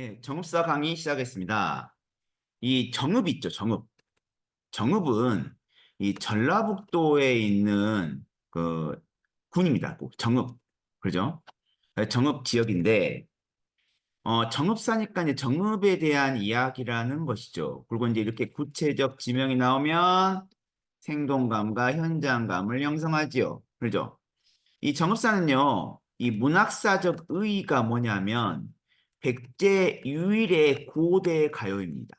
예, 정읍사 강의 시작했습니다. 이 정읍 있죠, 정읍. 정읍은 이 전라북도에 있는 그 군입니다. 그 정읍. 그죠? 정읍 지역인데, 어, 정읍사니까 이제 정읍에 대한 이야기라는 것이죠. 그리고 이제 이렇게 구체적 지명이 나오면 생동감과 현장감을 형성하지요. 그죠? 이 정읍사는요, 이 문학사적 의의가 뭐냐면, 백제 유일의 고대 가요입니다.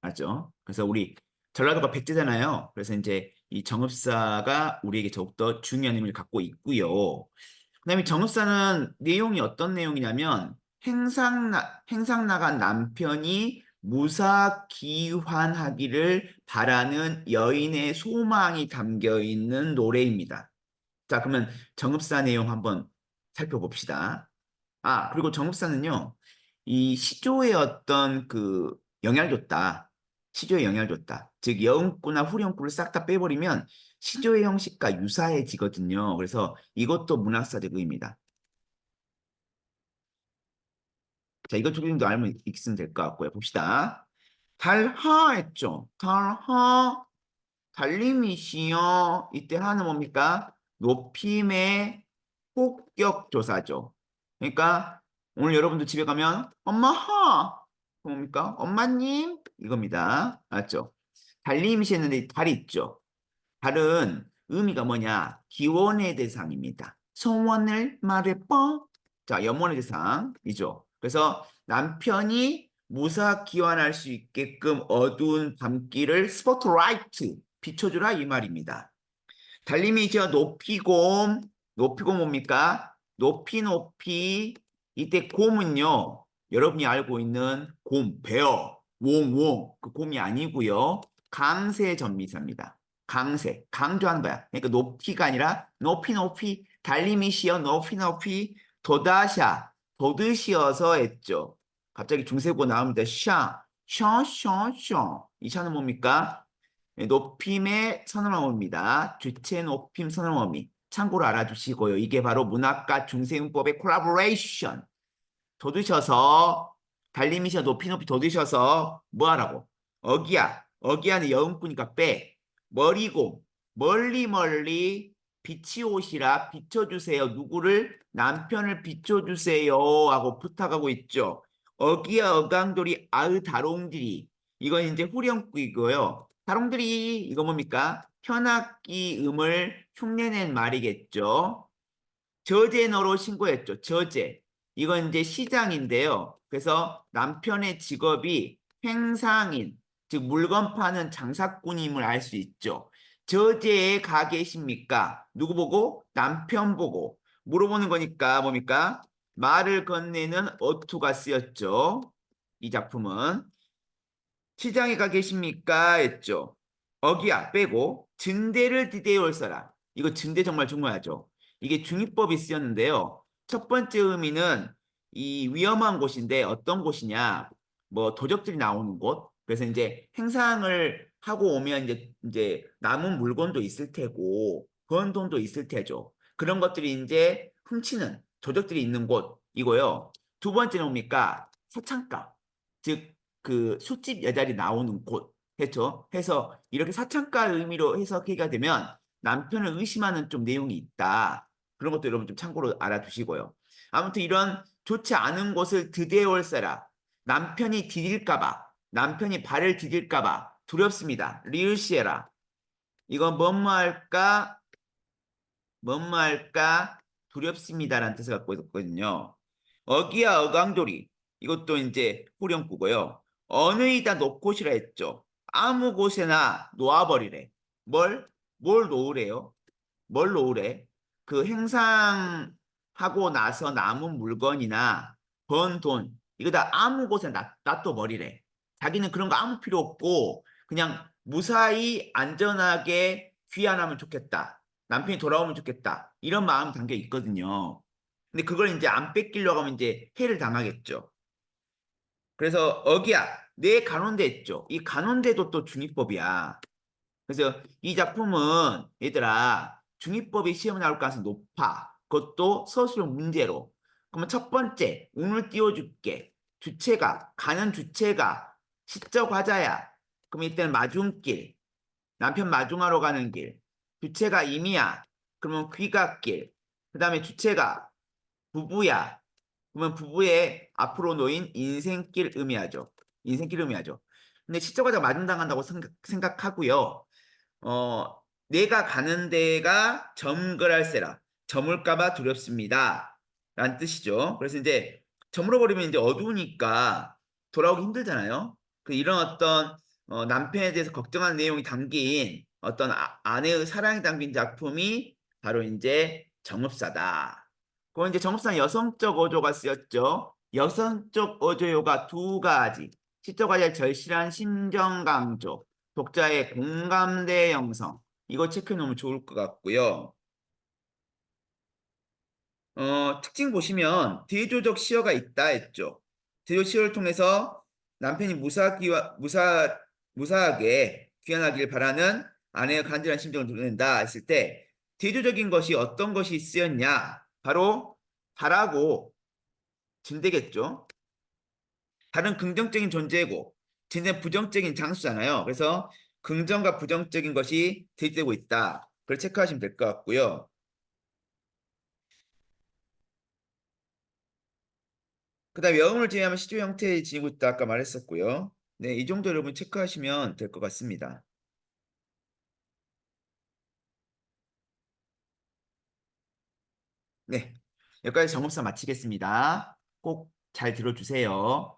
맞죠? 그래서 우리 전라도가 백제잖아요. 그래서 이제 이 정읍사가 우리에게 더욱더 중요한 의미를 갖고 있고요. 그 다음에 정읍사는 내용이 어떤 내용이냐면 행상 나, 행상 나간 남편이 무사 기환하기를 바라는 여인의 소망이 담겨 있는 노래입니다. 자, 그러면 정읍사 내용 한번 살펴봅시다. 아, 그리고 정읍사는요, 이 시조에 어떤 그 영향을 줬다. 시조에 영향을 줬다. 즉, 여음구나 후렴구를 싹 다 빼버리면 시조의 형식과 유사해지거든요. 그래서 이것도 문학사적 의미입니다. 자, 이것 두 정도 알면 있으면 될 것 같고요. 봅시다. 달하 했죠. 달하. 달림이시여. 이때 하는 뭡니까? 높임의 폭격 조사죠. 그러니까 오늘 여러분들 집에 가면 엄마하 뭡니까? 엄마님 이겁니다. 맞죠? 달림시 했는데 달이 있죠. 달은 의미가 뭐냐? 기원의 대상입니다. 소원을 말해봐. 자, 염원의 대상이죠. 그래서 남편이 무사 기원할 수 있게끔 어두운 밤길을 스포트라이트 비춰주라 이 말입니다. 달림이죠. 높이곰 높이고 뭡니까? 높이 높이 이때 곰은요. 여러분이 알고 있는 곰, 베어, 웡웡 그 곰이 아니고요. 강세 전미사입니다. 강세, 강조하는 거야. 그러니까 높이가 아니라 높이 높이 달림이 시어 높이 높이 도다샤 도드시어서 했죠. 갑자기 중세고 나옵니다. 샤, 샤, 샤, 샤. 이 샤는 뭡니까? 높임의 선언어입니다. 주체 높임 선언어미. 참고로 알아두시고요. 이게 바로 문학과 중세문법의 콜라보레이션. 돋으셔서 달림이셔 높이 높이 돋으셔서 뭐하라고? 어기야. 어기야는 여음꾸니까 빼. 머리고 멀리 멀리 빛이 오시라 비춰주세요. 누구를? 남편을 비춰주세요. 하고 부탁하고 있죠. 어기야 어강돌이 아으 다롱들이 이건 이제 후렴구이고요. 다롱들이 이거 뭡니까? 현악기 음을 흉내낸 말이겠죠. 저제너로 신고했죠. 저제. 이건 이제 시장인데요. 그래서 남편의 직업이 행상인, 즉 물건 파는 장사꾼임을 알 수 있죠. 저제에 가 계십니까? 누구 보고? 남편 보고. 물어보는 거니까 뭡니까? 말을 건네는 어투가 쓰였죠. 이 작품은. 시장에 가 계십니까? 했죠. 어기야 빼고 증대를 디대올 써라. 이거 증대 정말 중요하죠. 이게 중위법이 쓰였는데요. 첫 번째 의미는 이 위험한 곳인데 어떤 곳이냐? 뭐 도적들이 나오는 곳. 그래서 이제 행상을 하고 오면 이제 이제 남은 물건도 있을 테고 번 돈도 있을 테죠. 그런 것들이 이제 훔치는 도적들이 있는 곳 이고요. 두 번째는 뭡니까? 사창가. 즉그 술집 여자리 나오는 곳. 했죠. 해서 이렇게 사창가 의미로 해석해가 되면 남편을 의심하는 좀 내용이 있다. 그런 것도 여러분 좀 참고로 알아두시고요. 아무튼 이런 좋지 않은 곳을 드대올세라. 남편이 디딜까봐, 남편이 발을 디딜까봐 두렵습니다. 리을시에라. 이건 뭐뭐 할까? 뭐뭐 할까? 두렵습니다라는 뜻을 갖고 있었거든요. 어기야 어강돌이. 이것도 이제 후렴구고요. 어느이다 놓고시라 했죠. 아무 곳에나 놓아버리래. 뭘? 뭘 놓으래요? 뭘 놓으래? 그 행상하고 나서 남은 물건이나 번 돈, 이거 다 아무 곳에 놔, 놔둬버리래. 자기는 그런 거 아무 필요 없고 그냥 무사히 안전하게 귀환하면 좋겠다. 남편이 돌아오면 좋겠다. 이런 마음 담겨 있거든요. 근데 그걸 이제 안 뺏기려고 하면 이제 해를 당하겠죠. 그래서 어기야 내 간원대 있죠. 이 간원대도 또 중위법이야. 그래서 이 작품은 얘들아 중위법이 시험에 나올 가능성이 높아. 그것도 서술형 문제로. 그러면 첫 번째 운을 띄워줄게. 주체가 가는 주체가 시적 화자야. 그럼 이때는 마중길. 남편 마중하러 가는 길. 주체가 임이야. 그러면 귀갓길. 그 다음에 주체가 부부야. 그러면 부부의 앞으로 놓인 인생길 의미하죠. 인생길 의미하죠. 근데 시적 화자가 마중당한다고 생각, 생각하고요. 어, 내가 가는 데가 점거할세라. 저물까봐 두렵습니다. 라는 뜻이죠. 그래서 이제 저물어버리면 이제 어두우니까 돌아오기 힘들잖아요. 그 이런 어떤 어, 남편에 대해서 걱정하는 내용이 담긴 어떤 아, 아내의 사랑이 담긴 작품이 바로 이제 정읍사다. 그건 이제 정읍사는 여성적 어조가 쓰였죠. 여성적 어조요가 두 가지. 시적 화자의 절실한 심정 강조, 독자의 공감대 형성. 이거 체크해 놓으면 좋을 것 같고요. 어, 특징 보시면 대조적 시어가 있다 했죠. 대조 시어를 통해서 남편이 무사기와 무사 무사하게 귀환하길 바라는 아내의 간절한 심정을 드러낸다 했을 때 대조적인 것이 어떤 것이 쓰였냐? 바로 바라고 진대겠죠. 다른 긍정적인 존재고 진짜 부정적인 장수잖아요. 그래서 긍정과 부정적인 것이 대입되고 있다. 그걸 체크하시면 될 것 같고요. 그 다음에 영음을 제외하면 시조 형태의 지니고 있다 아까 말했었고요. 네, 이 정도 여러분 체크하시면 될 것 같습니다. 네, 여기까지 정업사 마치겠습니다. 꼭 잘 들어주세요.